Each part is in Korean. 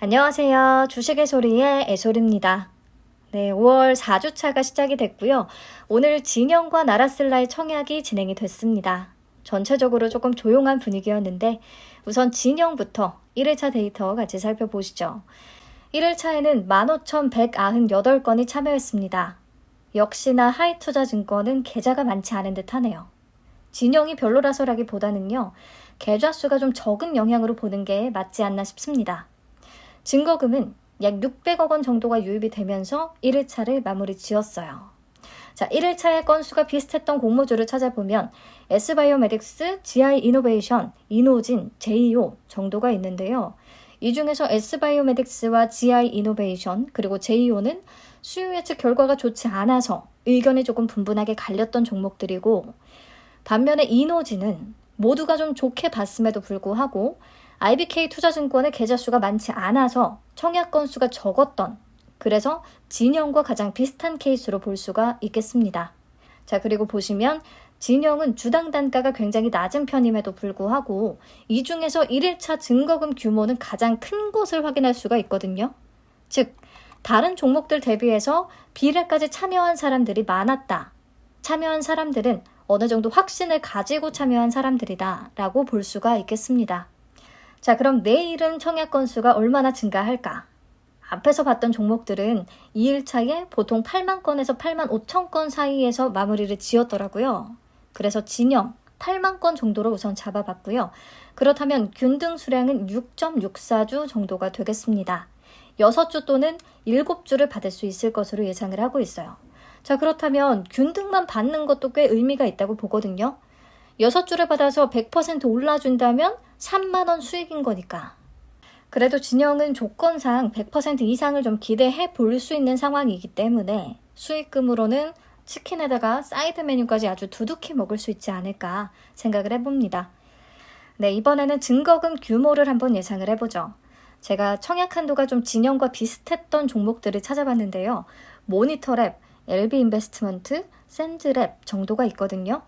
안녕하세요. 주식의 소리의 애솔입니다. 네, 5월 4주차가 시작이 됐고요. 오늘 진영과 나라슬라의 청약이 진행이 됐습니다. 전체적으로 조금 조용한 분위기였는데 우선 진영부터 1일차 데이터 같이 살펴보시죠. 1일차에는 15,198건이 참여했습니다. 역시나 하이투자증권은 계좌가 많지 않은 듯 하네요. 진영이 별로라서라기보다는요, 계좌 수가 좀 적은 영향으로 보는 게 맞지 않나 싶습니다. 증거금은 약 600억 원 정도가 유입이 되면서 1일차를 마무리 지었어요. 자, 1일차의 건수가 비슷했던 공모주를 찾아보면 S바이오메딕스, GI 이노베이션, 이노진, 제이오 정도가 있는데요. 이 중에서 S바이오메딕스와 GI 이노베이션 그리고 제이오는 수요 예측 결과가 좋지 않아서 의견이 조금 분분하게 갈렸던 종목들이고 반면에 이노진은 모두가 좀 좋게 봤음에도 불구하고 IBK 투자증권의 계좌 수가 많지 않아서 청약 건수가 적었던 그래서 진영과 가장 비슷한 케이스로 볼 수가 있겠습니다. 자, 그리고 보시면 진영은 주당 단가가 굉장히 낮은 편임에도 불구하고 이 중에서 1일차 증거금 규모는 가장 큰 것을 확인할 수가 있거든요. 즉, 다른 종목들 대비해서 비례까지 참여한 사람들이 많았다. 참여한 사람들은 어느 정도 확신을 가지고 참여한 사람들이다. 라고 볼 수가 있겠습니다. 자, 그럼 내일은 청약 건수가 얼마나 증가할까? 앞에서 봤던 종목들은 2일차에 보통 8만 건에서 8만 5천 건 사이에서 마무리를 지었더라고요. 그래서 진영 8만 건 정도로 우선 잡아봤고요. 그렇다면 균등 수량은 6.64주 정도가 되겠습니다. 6주 또는 7주를 받을 수 있을 것으로 예상을 하고 있어요. 자, 그렇다면 균등만 받는 것도 꽤 의미가 있다고 보거든요. 6주를 받아서 100% 올라준다면 3만원 수익인 거니까. 그래도 진영은 조건상 100% 이상을 좀 기대해 볼 수 있는 상황이기 때문에 수익금으로는 치킨에다가 사이드 메뉴까지 아주 두둑히 먹을 수 있지 않을까 생각을 해봅니다. 네, 이번에는 증거금 규모를 한번 예상을 해보죠. 제가 청약 한도가 좀 진영과 비슷했던 종목들을 찾아봤는데요. 모니터랩, LB인베스트먼트, 센즈랩 정도가 있거든요.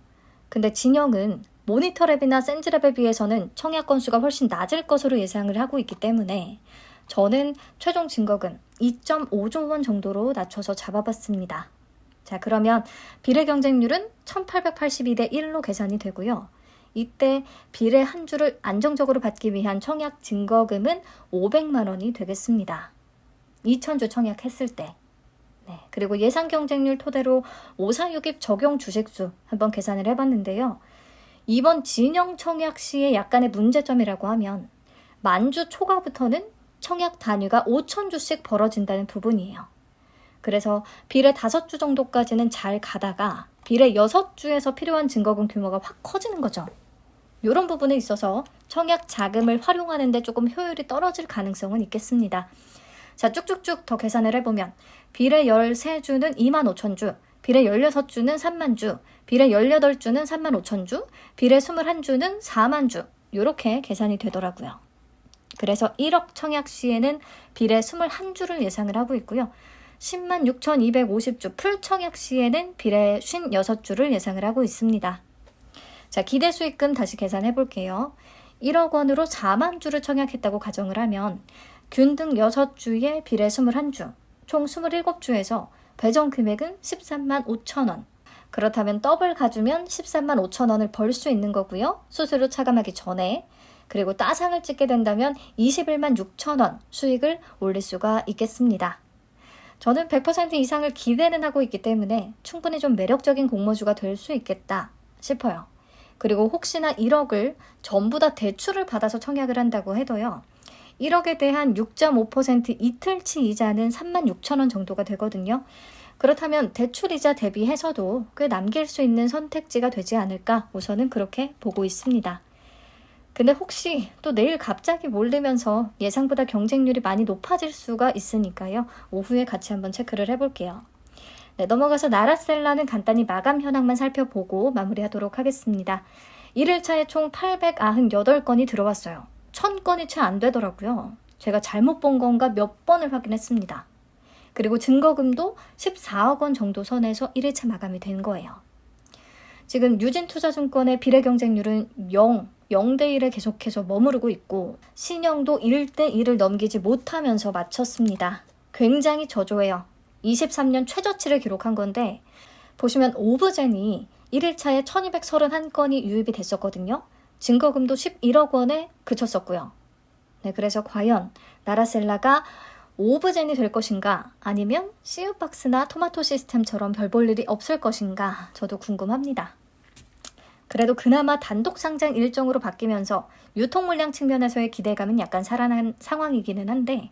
근데 진영은 모니터랩이나 센즈랩에 비해서는 청약 건수가 훨씬 낮을 것으로 예상을 하고 있기 때문에 저는 최종 증거금 2.5조 원 정도로 낮춰서 잡아봤습니다. 자, 그러면 비례 경쟁률은 1882대 1로 계산이 되고요. 이때 비례 한 주를 안정적으로 받기 위한 청약 증거금은 500만 원이 되겠습니다. 2,000주 청약했을 때. 네, 그리고 예상 경쟁률 토대로 546입 적용 주식수 한번 계산을 해봤는데요. 이번 진영 청약 시의 약간의 문제점이라고 하면 만주 초과부터는 청약 단위가 5천주씩 벌어진다는 부분이에요. 그래서 비례 5주 정도까지는 잘 가다가 비례 6주에서 필요한 증거금 규모가 확 커지는 거죠. 이런 부분에 있어서 청약 자금을 활용하는데 조금 효율이 떨어질 가능성은 있겠습니다. 자, 쭉쭉쭉 더 계산을 해보면 비례 13주는 2만 5천 주, 비례 16주는 3만 주, 비례 18주는 3만 5천 주, 비례 21주는 4만 주. 이렇게 계산이 되더라고요. 그래서 1억 청약 시에는 비례 21주를 예상을 하고 있고요. 10만 6,250주 풀 청약 시에는 비례 56주를 예상을 하고 있습니다. 자, 기대 수익금 다시 계산해 볼게요. 1억 원으로 4만 주를 청약했다고 가정을 하면 균 등 6주에 비례 21주, 총 27주에서 배정 금액은 13만 5천 원. 그렇다면 더블 가주면 13만 5천 원을 벌 수 있는 거고요. 수수료 차감하기 전에. 그리고 따상을 찍게 된다면 21만 6천 원 수익을 올릴 수가 있겠습니다. 저는 100% 이상을 기대는 하고 있기 때문에 충분히 좀 매력적인 공모주가 될 수 있겠다 싶어요. 그리고 혹시나 1억을 전부 다 대출을 받아서 청약을 한다고 해도요. 1억에 대한 6.5% 이틀치 이자는 3만 6천 원 정도가 되거든요. 그렇다면 대출 이자 대비해서도 꽤 남길 수 있는 선택지가 되지 않을까 우선은 그렇게 보고 있습니다. 근데 혹시 또 내일 갑자기 몰리면서 예상보다 경쟁률이 많이 높아질 수가 있으니까요. 오후에 같이 한번 체크를 해볼게요. 네, 넘어가서 나라셀라는 간단히 마감 현황만 살펴보고 마무리하도록 하겠습니다. 1일차에 총 898건이 들어왔어요. 1000건이 채 안 되더라고요. 제가 잘못 본 건가 몇 번을 확인했습니다. 그리고 증거금도 14억 원 정도 선에서 1일차 마감이 된 거예요. 지금 유진투자증권의 비례 경쟁률은 0, 0대1에 계속해서 머무르고 있고 신영도 1대1을 넘기지 못하면서 마쳤습니다. 굉장히 저조해요. 23년 최저치를 기록한 건데 보시면 오브젠이 1일차에 1231건이 유입이 됐었거든요. 증거금도 11억 원에 그쳤었고요. 네, 그래서 과연 나라셀라가 오브젠이 될 것인가 아니면 CU박스나 토마토 시스템처럼 별 볼 일이 없을 것인가 저도 궁금합니다. 그래도 그나마 단독 상장 일정으로 바뀌면서 유통 물량 측면에서의 기대감은 약간 살아난 상황이기는 한데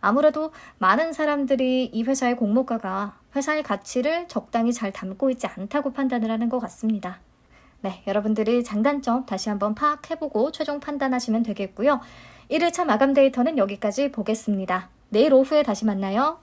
아무래도 많은 사람들이 이 회사의 공모가가 회사의 가치를 적당히 잘 담고 있지 않다고 판단을 하는 것 같습니다. 네, 여러분들이 장단점 다시 한번 파악해보고 최종 판단하시면 되겠고요. 1일차 마감 데이터는 여기까지 보겠습니다. 내일 오후에 다시 만나요.